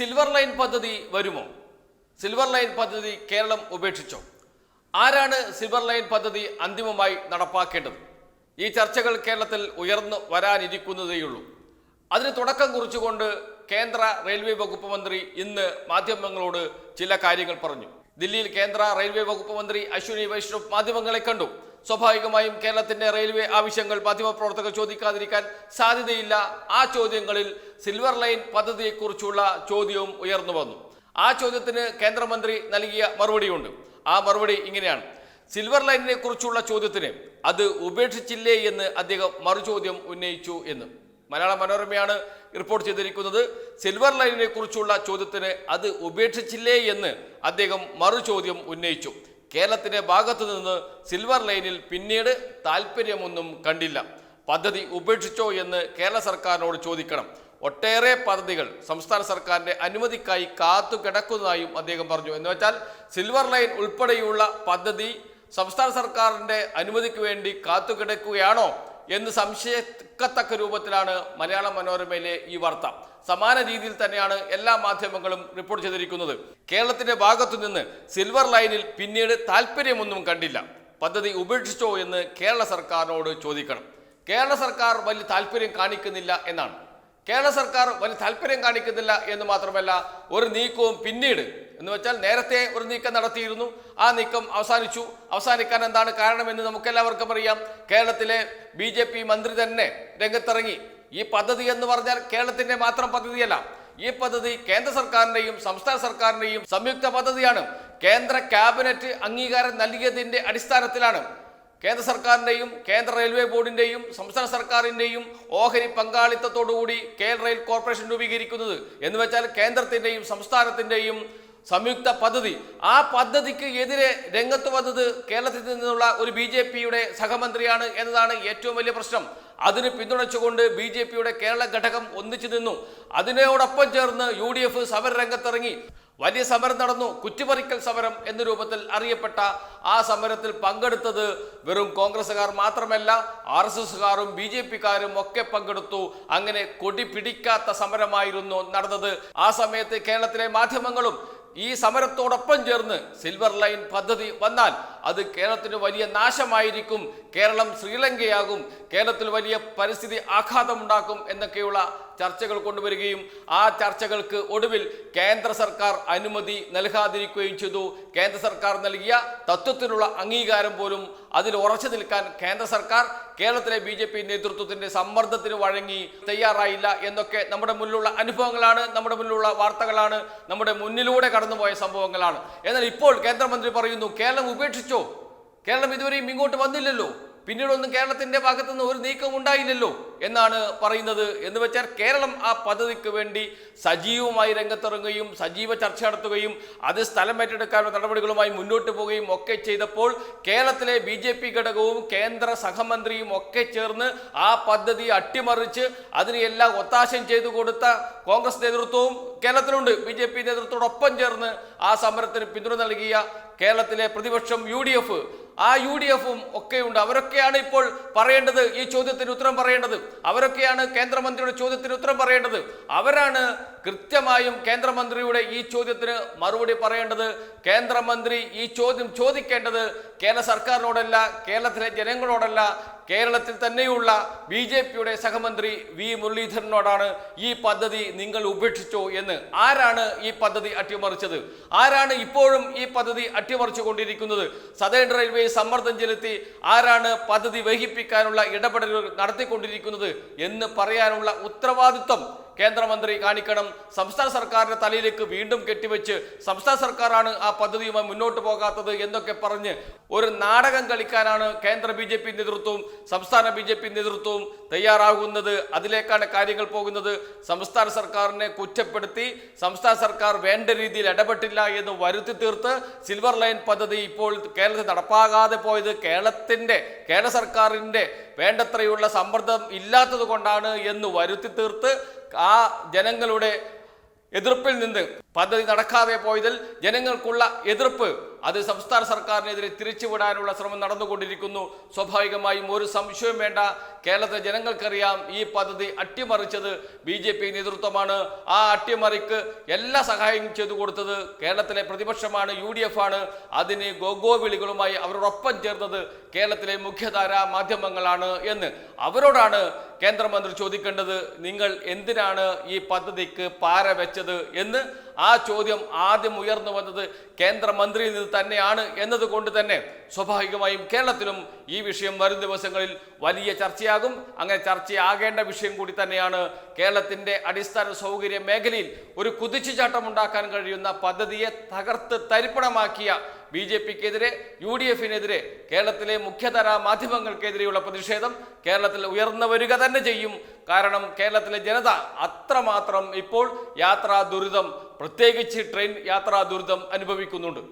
Silver line പദ്ധതി വരുമോ? Silver line പദ്ധതി കേരളം ഉപേക്ഷിച്ചോ? ആരാണ് സിൽവർ ലൈൻ പദ്ധതി അന്തിമമായി നടപ്പാക്കേണ്ടത്? ഈ ചർച്ചകൾ കേരളത്തിൽ ഉയർന്നു വരാനിരിക്കുന്നതേയുള്ളൂ. അതിന് തുടക്കം കുറിച്ചുകൊണ്ട് കേന്ദ്ര റെയിൽവേ വകുപ്പ് മന്ത്രി ഇന്ന് മാധ്യമങ്ങളോട് ചില കാര്യങ്ങൾ പറഞ്ഞു. ദില്ലിയിൽ കേന്ദ്ര റെയിൽവേ വകുപ്പ് മന്ത്രി അശ്വിനി വൈഷ്ണവ് മാധ്യമങ്ങളെ കണ്ടു. സ്വാഭാവികമായും കേരളത്തിന്റെ റെയിൽവേ ആവശ്യങ്ങൾ മാധ്യമപ്രവർത്തകർ ചോദിക്കാതിരിക്കാൻ സാധ്യതയില്ല. ആ ചോദ്യങ്ങളിൽ സിൽവർ ലൈൻ പദ്ധതിയെക്കുറിച്ചുള്ള ചോദ്യവും ഉയർന്നു വന്നു. ആ ചോദ്യത്തിന് കേന്ദ്രമന്ത്രി നൽകിയ മറുപടിയുണ്ട്. ആ മറുപടി ഇങ്ങനെയാണ്. സിൽവർ ലൈനിനെ കുറിച്ചുള്ള ചോദ്യത്തിന് അത് ഉപേക്ഷിച്ചില്ലേ എന്ന് അദ്ദേഹം മറുചോദ്യം ഉന്നയിച്ചു എന്ന്. മലയാള മനോരമയാണ് റിപ്പോർട്ട് ചെയ്തിരിക്കുന്നത്. സിൽവർ ലൈനിനെ കുറിച്ചുള്ള ചോദ്യത്തിന് അത് ഉപേക്ഷിച്ചില്ലേ എന്ന് അദ്ദേഹം മറുചോദ്യം ഉന്നയിച്ചു. കേരളത്തിന്റെ ഭാഗത്തു നിന്ന് സിൽവർ ലൈനിൽ പിന്നീട് താല്പര്യമൊന്നും കണ്ടില്ല. പദ്ധതി ഉപേക്ഷിച്ചോ എന്ന് കേരള സർക്കാരിനോട് ചോദിക്കണം. ഒട്ടേറെ പദ്ധതികൾ സംസ്ഥാന സർക്കാരിന്റെ അനുമതിക്കായി കാത്തു കിടക്കുന്നതായും അദ്ദേഹം പറഞ്ഞു. എന്ന് വെച്ചാൽ സിൽവർ ലൈൻ ഉൾപ്പെടെയുള്ള പദ്ധതി സംസ്ഥാന സർക്കാരിന്റെ അനുമതിക്ക് വേണ്ടി കാത്തു കിടക്കുകയാണോ എന്ന് സംശയിക്കത്തക്ക രൂപത്തിലാണ് മലയാള മനോരമയിലെ ഈ വാർത്ത. സമാന രീതിയിൽ തന്നെയാണ് എല്ലാ മാധ്യമങ്ങളും റിപ്പോർട്ട് ചെയ്തിരിക്കുന്നത്. കേരളത്തിന്റെ ഭാഗത്തു നിന്ന് സിൽവർ ലൈനിൽ പിന്നീട് താല്പര്യമൊന്നും കണ്ടില്ല. പദ്ധതി ഉപേക്ഷിച്ചോ എന്ന് കേരള സർക്കാരിനോട് ചോദിക്കണം. കേരള സർക്കാർ വലിയ താല്പര്യം കാണിക്കുന്നില്ല എന്നാണ്. കേരള സർക്കാർ വലിയ താല്പര്യം കാണിക്കുന്നില്ല എന്ന് മാത്രമല്ല ഒരു നീക്കവും പിന്നീട് എന്ന് വെച്ചാൽ നേരത്തെ ഒരു നീക്കം നടത്തിയിരുന്നു. ആ നീക്കം അവസാനിച്ചു. അവസാനിക്കാൻ എന്താണ് കാരണമെന്ന് നമുക്കെല്ലാവർക്കും അറിയാം. കേരളത്തിലെ ബി ജെ പി മന്ത്രി തന്നെ രംഗത്തിറങ്ങി. ഈ പദ്ധതി എന്ന് പറഞ്ഞാൽ കേരളത്തിന്റെ മാത്രം പദ്ധതിയല്ല. ഈ പദ്ധതി കേന്ദ്ര സർക്കാരിന്റെയും സംസ്ഥാന സർക്കാരിന്റെയും സംയുക്ത പദ്ധതിയാണ്. കേന്ദ്ര ക്യാബിനറ്റ് അംഗീകാരം നൽകിയതിന്റെ അടിസ്ഥാനത്തിലാണ്. കേന്ദ്ര സർക്കാരിന്റെയും കേന്ദ്ര റെയിൽവേ ബോർഡിന്റെയും സംസ്ഥാന സർക്കാരിന്റെയും ഓഹരി പങ്കാളിത്തത്തോടുകൂടി കേരള റെയിൽ കോർപ്പറേഷൻ രൂപീകരിക്കുന്നത്. എന്ന് വെച്ചാൽ കേന്ദ്രത്തിന്റെയും സംസ്ഥാനത്തിന്റെയും സംയുക്ത പദ്ധതി. ആ പദ്ധതിക്ക് എതിരെ രംഗത്ത് വന്നത് കേരളത്തിൽ നിന്നുള്ള ഒരു ബി ജെ പിയുടെ സഹമന്ത്രിയാണ് എന്നതാണ് ഏറ്റവും വലിയ പ്രശ്നം. അതിന് പിന്തുണച്ചുകൊണ്ട് ബി ജെ പിയുടെ കേരള ഘടകം ഒന്നിച്ചു നിന്നു. അതിനോടൊപ്പം ചേർന്ന് യു ഡി എഫ് സമര രംഗത്തിറങ്ങി വലിയ സമരം നടന്നു. കുറ്റിപ്പറിക്കൽ സമരം എന്ന രൂപത്തിൽ അറിയപ്പെട്ട ആ സമരത്തിൽ പങ്കെടുത്തത് വെറും കോൺഗ്രസ്സുകാർ മാത്രമല്ല ആർ എസ് എസുകാരും ബി ജെ പിക്കാരും ഒക്കെ പങ്കെടുത്തു. അങ്ങനെ കൊടി പിടിക്കാത്ത സമരമായിരുന്നു നടന്നത്. ആ സമയത്ത് കേരളത്തിലെ മാധ്യമങ്ങളും ഈ സമരത്തോടൊപ്പം ചേർന്ന് സിൽവർ ലൈൻ പദ്ധതി വന്നാൽ അത് കേരളത്തിന് വലിയ നാശമായിരിക്കും. കേരളം ശ്രീലങ്കയാകും. കേരളത്തിൽ വലിയ പരിസ്ഥിതി ആഘാതമുണ്ടാക്കും എന്നൊക്കെയുള്ള ചർച്ചകൾ കൊണ്ടുവരികയും ആ ചർച്ചകൾക്ക് ഒടുവിൽ കേന്ദ്ര സർക്കാർ അനുമതി നൽകാതിരിക്കുകയും ചെയ്തു. കേന്ദ്ര സർക്കാർ നൽകിയ തത്വത്തിനുള്ള അംഗീകാരം പോലും അതിൽ ഉറച്ചു നിൽക്കാൻ കേന്ദ്ര സർക്കാർ കേരളത്തിലെ ബി ജെ പി നേതൃത്വത്തിന്റെ സമ്മർദ്ദത്തിന് വഴങ്ങി തയ്യാറായില്ല എന്നൊക്കെ നമ്മുടെ മുന്നിലുള്ള അനുഭവങ്ങളാണ് നമ്മുടെ മുന്നിലുള്ള വാർത്തകളാണ് നമ്മുടെ മുന്നിലൂടെ കടന്നുപോയ സംഭവങ്ങളാണ്. എന്നാൽ ഇപ്പോൾ കേന്ദ്രമന്ത്രി പറയുന്നു കേരളം ഉപേക്ഷിച്ചോ? കേരളം ഇതുവരെയും ഇങ്ങോട്ട് വന്നില്ലല്ലോ. പിന്നീടൊന്നും കേരളത്തിന്റെ ഭാഗത്തുനിന്ന് ഒരു നീക്കം ഉണ്ടായില്ലല്ലോ എന്നാണ് പറയുന്നത് എന്ന് വെച്ചാൽ കേരളം ആ പദ്ധതിക്ക് വേണ്ടി സജീവമായി രംഗത്തിറങ്ങുകയും സജീവ ചർച്ച നടത്തുകയും അത് സ്ഥലം ഏറ്റെടുക്കാനുള്ള നടപടികളുമായി മുന്നോട്ട് പോവുകയും ഒക്കെ ചെയ്തപ്പോൾ കേരളത്തിലെ ബി ജെ പി ഘടകവും കേന്ദ്ര സഹമന്ത്രിയും ഒക്കെ ചേർന്ന് ആ പദ്ധതി അട്ടിമറിച്ച് അതിനെല്ലാം ഒത്താശം ചെയ്തു കൊടുത്ത കോൺഗ്രസ് നേതൃത്വവും കേരളത്തിലുണ്ട്. ബി ജെ പി നേതൃത്വത്തോടൊപ്പം ചേർന്ന് ആ സമരത്തിന് പിന്തുണ നൽകിയ കേരളത്തിലെ പ്രതിപക്ഷം യു ഡി എഫ്. ആ യു ഡി എഫും ഒക്കെയുണ്ട്. അവരൊക്കെയാണ് ഇപ്പോൾ പറയേണ്ടത് ഈ ചോദ്യത്തിന് ഉത്തരം പറയേണ്ടത്. അവരൊക്കെയാണ് കേന്ദ്രമന്ത്രിയുടെ ചോദ്യത്തിന് ഉത്തരം പറയേണ്ടത്. അവരാണ് കൃത്യമായും കേന്ദ്രമന്ത്രിയുടെ ഈ ചോദ്യത്തിന് മറുപടി പറയേണ്ടത്. കേന്ദ്രമന്ത്രി ഈ ചോദ്യം ചോദിക്കേണ്ടത് കേരള സർക്കാരിനോടല്ല കേരളത്തിലെ ജനങ്ങളോടല്ല കേരളത്തിൽ തന്നെയുള്ള ബി ജെ പിയുടെ സഹമന്ത്രി വി മുരളീധരനോടാണ് ഈ പദ്ധതി നിങ്ങൾ ഉപേക്ഷിച്ചോ എന്ന്. ആരാണ് ഈ പദ്ധതി അട്ടിമറിച്ചത്? ആരാണ് ഇപ്പോഴും ഈ പദ്ധതി അട്ടിമറിച്ചു കൊണ്ടിരിക്കുന്നത് സദേൺ റെയിൽവേ സമ്മർദ്ദം ചെലുത്തി ആരാണ് പദ്ധതി വഹിപ്പിക്കാനുള്ള ഇടപെടലുകൾ നടത്തിക്കൊണ്ടിരിക്കുന്നത് എന്ന് പറയാനുള്ള ഉത്തരവാദിത്വം കേന്ദ്രമന്ത്രി കാണിക്കണം. സംസ്ഥാന സർക്കാരിന്റെ തലയിലേക്ക് വീണ്ടും കെട്ടിവെച്ച് സംസ്ഥാന സർക്കാരാണ് ആ പദ്ധതിയുമായി മുന്നോട്ട് പോകാത്തത് എന്നൊക്കെ പറഞ്ഞ് ഒരു നാടകം കളിക്കാനാണ് കേന്ദ്ര ബി ജെ പി നേതൃത്വവും സംസ്ഥാന ബി ജെ പി നേതൃത്വവും തയ്യാറാകുന്നത്. അതിലേക്കാണ് കാര്യങ്ങൾ പോകുന്നത്. സംസ്ഥാന സർക്കാരിനെ കുറ്റപ്പെടുത്തി സംസ്ഥാന സർക്കാർ വേണ്ട രീതിയിൽ ഇടപെട്ടില്ല എന്ന് വരുത്തി തീർത്ത് സിൽവർ ലൈൻ പദ്ധതി ഇപ്പോൾ കേരളത്തിൽ നടപ്പാകാതെ പോയത് കേരളത്തിന്റെ കേരള സർക്കാരിന്റെ വേണ്ടത്രയുള്ള സമ്മർദ്ദം ഇല്ലാത്തത് കൊണ്ടാണ് എന്ന് വരുത്തി തീർത്ത് ആ ജനങ്ങളുടെ എതിർപ്പിൽ നിന്ന് പദ്ധതി നടക്കാതെ പോയതിൽ ജനങ്ങൾക്കുള്ള എതിർപ്പ്. അത് സംസ്ഥാന സർക്കാരിനെതിരെ തിരിച്ചുവിടാനുള്ള ശ്രമം നടന്നുകൊണ്ടിരിക്കുന്നു. സ്വാഭാവികമായും ഒരു സംശയവും വേണ്ട. കേരളത്തിലെ ജനങ്ങൾക്കറിയാം ഈ പദ്ധതി അട്ടിമറിച്ചത് ബി ജെ പി നേതൃത്വമാണ്. ആ അട്ടിമറിക്ക് എല്ലാ സഹായവും ചെയ്തു കൊടുത്തത് കേരളത്തിലെ പ്രതിപക്ഷമാണ് യു ഡി എഫ് ആണ് അതിന് ഗോഗോ വിളികളുമായി അവരോടൊപ്പം ചേർന്നത് കേരളത്തിലെ മുഖ്യധാര മാധ്യമങ്ങളാണ് എന്ന്. അവരോടാണ് കേന്ദ്രമന്ത്രി ചോദിക്കേണ്ടത് നിങ്ങൾ എന്തിനാണ് ഈ പദ്ധതിക്ക് പാര വെച്ചത്? എന്ന് ആ ചോദ്യം ആദ്യം ഉയർന്നു വന്നത് കേന്ദ്രമന്ത്രിയിൽ നിന്ന് തന്നെയാണ് എന്നതുകൊണ്ട് തന്നെ സ്വാഭാവികമായും കേരളത്തിലും ഈ വിഷയം വരും ദിവസങ്ങളിൽ വലിയ ചർച്ചയാകും. അങ്ങനെ ചർച്ചയാകേണ്ട വിഷയം കൂടി തന്നെയാണ് കേരളത്തിന്റെ അടിസ്ഥാന സൗകര്യ മേഖലയിൽ ഒരു കുതിച്ചുചാട്ടം ഉണ്ടാക്കാൻ കഴിയുന്ന പദ്ധതിയെ തകർത്ത് തരിപ്പണമാക്കിയ ബി ജെ പിക്കെതിരെ യു ഡി എഫിനെതിരെ കേരളത്തിലെ മുഖ്യധാര മാധ്യമങ്ങൾക്കെതിരെയുള്ള പ്രതിഷേധം കേരളത്തിൽ ഉയർന്നു വരിക തന്നെ ചെയ്യും. കാരണം കേരളത്തിലെ ജനത അത്രമാത്രം ഇപ്പോൾ യാത്രാ ദുരിതം പ്രത്യേകിച്ച് ട്രെയിൻ യാത്രാ ദുരിതം അനുഭവിക്കുന്നുണ്ട്.